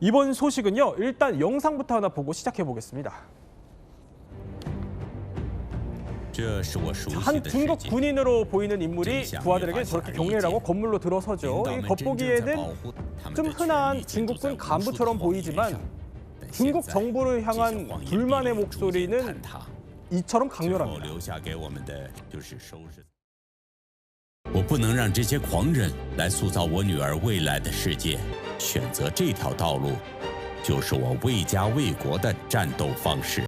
이번 소식은요. 일단 영상부터 하나 보고 시작해 보겠습니다. 한 중국 군인으로 보이는 인물이 부하들에게 저렇게 경례를 하고 건물로 들어서죠. 이 겉보기에는 좀 흔한 중국군 간부처럼 보이지만 중국 정부를 향한 불만의 목소리는 이처럼 강렬합니다. 我不能让这些狂人来塑造我女儿未来的世界。选择这条道路，就是我为家为国的战斗方式。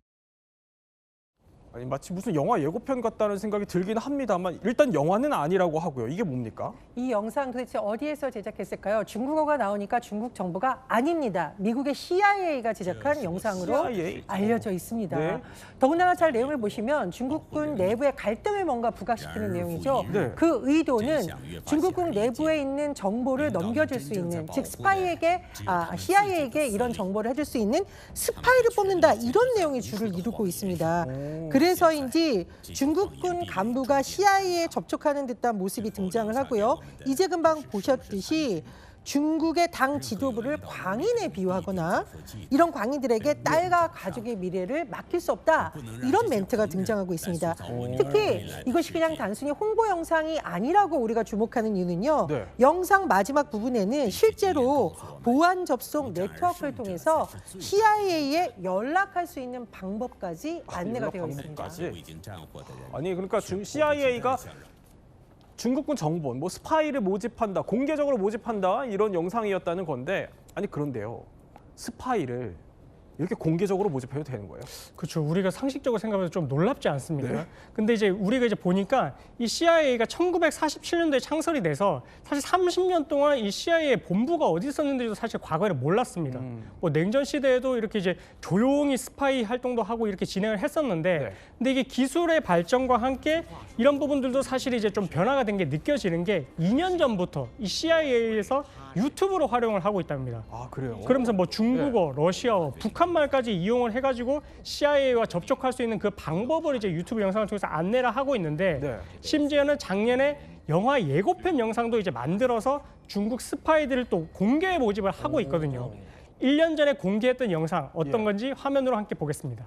아니, 마치 무슨 영화 예고편 같다는 생각이 들긴 합니다만 일단 영화는 아니라고 하고요. 이게 뭡니까? 이 영상 도대체 어디에서 제작했을까요? 중국어가 나오니까 중국 정부가 아닙니다. 미국의 CIA가 제작한 영상으로 CIA? 알려져 있습니다. 네. 더군다나 잘 내용을 보시면 중국군 내부의 갈등을 뭔가 부각시키는 내용이죠. 네. 그 의도는 중국군 내부에 있는 정보를 넘겨줄 수 있는, 즉 스파이에게, 아, CIA에게 이런 정보를 해줄 수 있는 스파이를 뽑는다 이런 내용이 주를 이루고 있습니다. 그래 서인지 중국군 간부가 CIA에 접촉하는 듯한 모습이 등장을 하고요. 이제 금방 보셨듯이 중국의 당 지도부를 광인에 비유하거나 이런 광인들에게 딸과 가족의 미래를 맡길 수 없다 이런 멘트가 등장하고 있습니다. 특히 이것이 그냥 단순히 홍보 영상이 아니라고 우리가 주목하는 이유는요. 네. 영상 마지막 부분에는 실제로 보안 접속 네트워크를 통해서 CIA에 연락할 수 있는 방법까지 안내가 되어 있습니다. 아니 그러니까 CIA가 중국군 정보원, 뭐 스파이를 모집한다, 공개적으로 모집한다 이런 영상이었다는 건데 아니 그런데요. 스파이를 이렇게 공개적으로 모집해도 되는 거예요? 그렇죠. 우리가 상식적으로 생각해도 좀 놀랍지 않습니까? 네. 근데 이제 우리가 이제 보니까 이 CIA가 1947년도에 창설이 돼서 사실 30년 동안 이 CIA 본부가 어디 있었는지도 사실 과거에는 몰랐습니다. 음. 뭐 냉전 시대에도 이렇게 이제 조용히 스파이 활동도 하고 이렇게 진행을 했었는데 네. 근데 이게 기술의 발전과 함께 이런 부분들도 사실 이제 좀 변화가 된 게 느껴지는 게 2년 전부터 이 CIA에서 유튜브로 활용을 하고 있답니다. 아 그래요? 그러면서 뭐 중국어, 네. 러시아어, 북한말까지 이용을 해가지고 CIA와 접촉할 수 있는 그 방법을 이제 유튜브 영상을 통해서 안내를 하고 있는데 네. 심지어는 작년에 영화 예고편 영상도 이제 만들어서 중국 스파이들을 또 공개 모집을 하고 있거든요. 1년 전에 공개했던 영상 어떤 예. 건지 화면으로 함께 보겠습니다.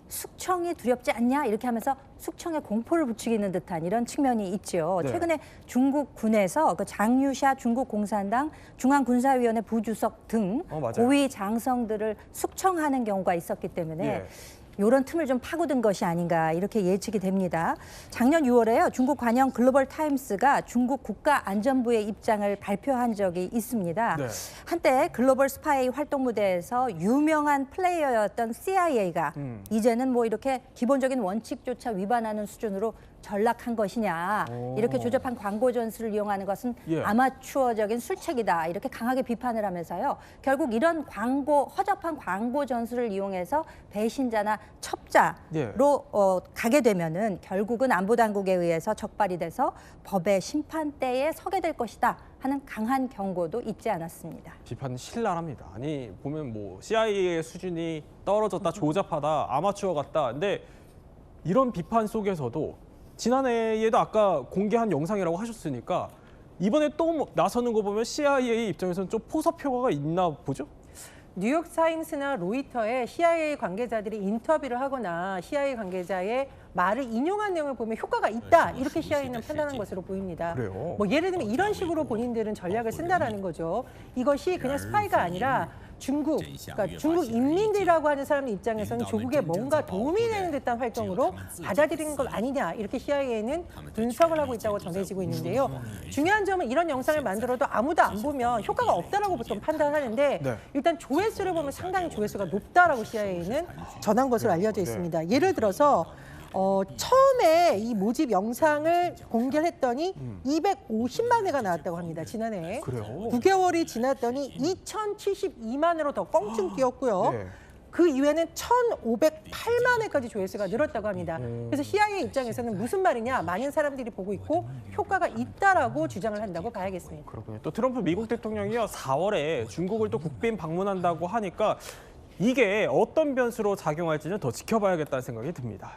숙청이 두렵지 않냐 이렇게 하면서 숙청에 공포를 부추기는 듯한 이런 측면이 있죠. 네. 최근에 중국 군에서 그 장유샤 중국 공산당 중앙군사위원회 부주석 등 어. 고위 장성들을 숙청하는 경우가 있었기 때문에 예. 이런 틈을 좀 파고든 것이 아닌가 이렇게 예측이 됩니다. 작년 6월에요. 중국 관영 글로벌 타임스가 중국 국가안전부의 입장을 발표한 적이 있습니다. 네. 한때 글로벌 스파이 활동 무대에서 유명한 플레이어였던 CIA가 음. 이제는 뭐 이렇게 기본적인 원칙조차 위반하는 수준으로 전락한 것이냐 오. 이렇게 조잡한 광고 전술을 이용하는 것은 예. 아마추어적인 술책이다 이렇게 강하게 비판을 하면서요 결국 이런 광고 허접한 광고 전술을 이용해서 배신자나 첩자로 예. 어, 가게 되면은 결국은 안보 당국에 의해서 적발이 돼서 법의 심판대에 서게 될 것이다 하는 강한 경고도 잊지 않았습니다. 비판 신랄합니다. 아니 보면 뭐 CIA의 수준이 떨어졌다, 조잡하다, 아마추어 같다. 근데 이런 비판 속에서도 지난해에도 아까 공개한 영상이라고 하셨으니까 이번에 또뭐 나서는 거 보면 CIA 입장에서는 좀 포섭 효과가 있나 보죠? 뉴욕 타임스나 로이터에 CIA 관계자들이 인터뷰를 하거나 CIA 관계자의 말을 인용한 내용을 보면 효과가 있다 이렇게 CIA는 판단한 것으로 보입니다. 그래요? 뭐 예를 들면 이런 식으로 본인들은 전략을 쓴다라는 거죠. 이것이 그냥 스파이가 아니라 중국, 그러니까 중국 인민들이라고 하는 사람들 입장에서는 조국에 뭔가 도움이 되는 듯한 활동으로 받아들이는 것 아니냐 이렇게 CIA는 분석을 하고 있다고 전해지고 있는데요. 중요한 점은 이런 영상을 만들어도 아무도 안 보면 효과가 없다라고 보통 판단하는데 네. 일단 조회수를 보면 상당히 조회수가 높다라고 CIA는 전한 것으로 알려져 있습니다. 예를 들어서 어, 처음에 이 모집 영상을 공개했더니 250만 회가 나왔다고 합니다. 지난해. 그래요? 9개월이 지났더니 2,072만 회로 더 껑충 뛰었고요. 네. 그 이후에는 1,508만 회까지 조회수가 늘었다고 합니다. 그래서 CIA 입장에서는 무슨 말이냐? 많은 사람들이 보고 있고 효과가 있다라고 주장을 한다고 봐야겠습니다. 그렇군요. 또 트럼프 미국 대통령이요 4월에 중국을 또 국빈 방문한다고 하니까 이게 어떤 변수로 작용할지는 더 지켜봐야겠다는 생각이 듭니다.